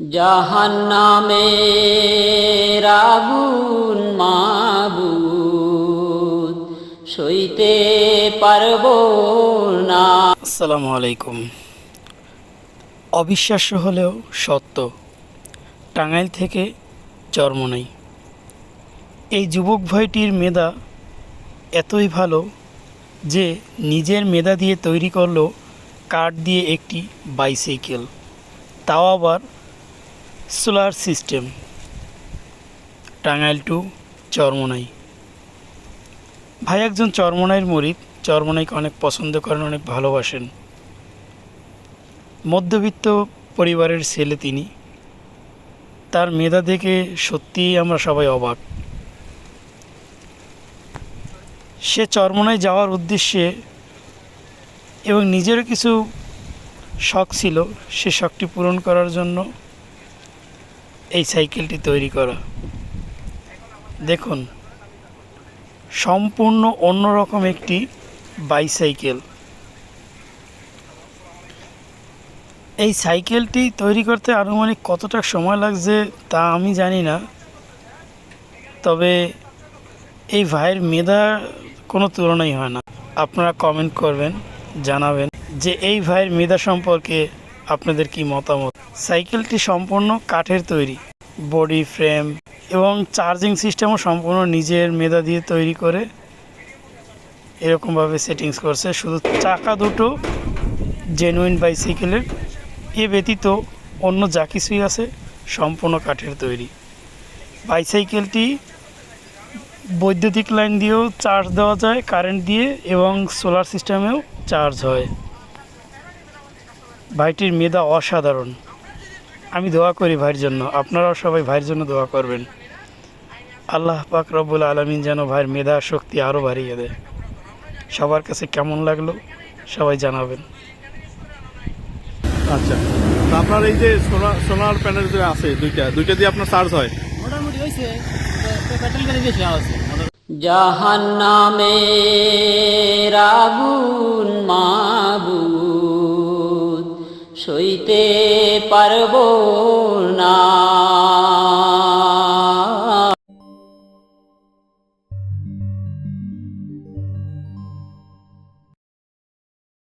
জাহান্নামে রাগুন মাবুদ, সইতে পারব না। আসসালামু আলাইকুম। অবিশ্বাস্য হলেও সত্য, টাঙ্গাইল থেকে চরমনাই এই যুবক ভাইটির মেধা এতই ভালো যে নিজের মেধা দিয়ে তৈরি করল কাঠ দিয়ে একটি বাইসাইকেল, তাও আবার solar system, Tangail to Charmonai. ভাই একজন চরমনাইয়ের মরিদ, চরমনাইকে অনেক পছন্দ করেন, অনেক ভালোবাসেন। মধ্যবিত্ত পরিবারের ছেলে তিনি। তার মেধা দেখে সত্যিই আমরা সবাই অবাক। সে চরমনায় যাওয়ার উদ্দেশ্যে এবং নিজেরও কিছু শখ ছিল, সে শখটি পূরণ করার জন্য এই সাইকেলটি তৈরি করা। দেখুন, সম্পূর্ণ অন্যরকম একটি বাইসাইকেল। এই সাইকেলটি তৈরি করতে আনুমানিক কতটা সময় লাগছে তা আমি জানি না। তবে এই ভাইয়ের মেধা কোনো তুলনাই হয় না। আপনারা কমেন্ট করবেন, জানাবেন যে এই ভাইয়ের মেধা সম্পর্কে আপনাদের কি মতামত? সাইকেলটি সম্পূর্ণ কাঠের তৈরি। বডি ফ্রেম এবং চার্জিং সিস্টেমও সম্পূর্ণ নিজের মেধা দিয়ে তৈরি করে এরকমভাবে সেটিংস করছে। শুধু চাকা দুটো জেনুইন বাইসাইকেলের এ ব্যতীত অন্য যা কিছুই আছে সম্পূর্ণ কাঠের তৈরি। বাইসাইকেলটি বৈদ্যুতিক লাইন দিয়েও চার্জ দেওয়া যায় কারেন্ট দিয়ে এবং সোলার সিস্টেমেও চার্জ হয়। ভাইটির মেধা অসাধারণ। আমি দোয়া করি ভাইয়ের জন্য। আপনারাও সবাই ভাইয়ের জন্য দোয়া করবেন। আল্লাহ পাক রব্বুল আলমিন যেন ভাইয়ের মেধা শক্তি আরও বাড়িয়ে দেয়। সবার কাছে কেমন লাগল সবাই জানাবেন। আচ্ছা আপনার এই যে সোলার সোলার প্যানেল যে আছে দুইটা দুইটা দিয়ে আপনার চার্জ হয়? মোটামুটি হয়েছে পেট্রোল গাড়ি বেশি আছে জাহান্নামে রাগুন মাবুদ সইতে পারব না।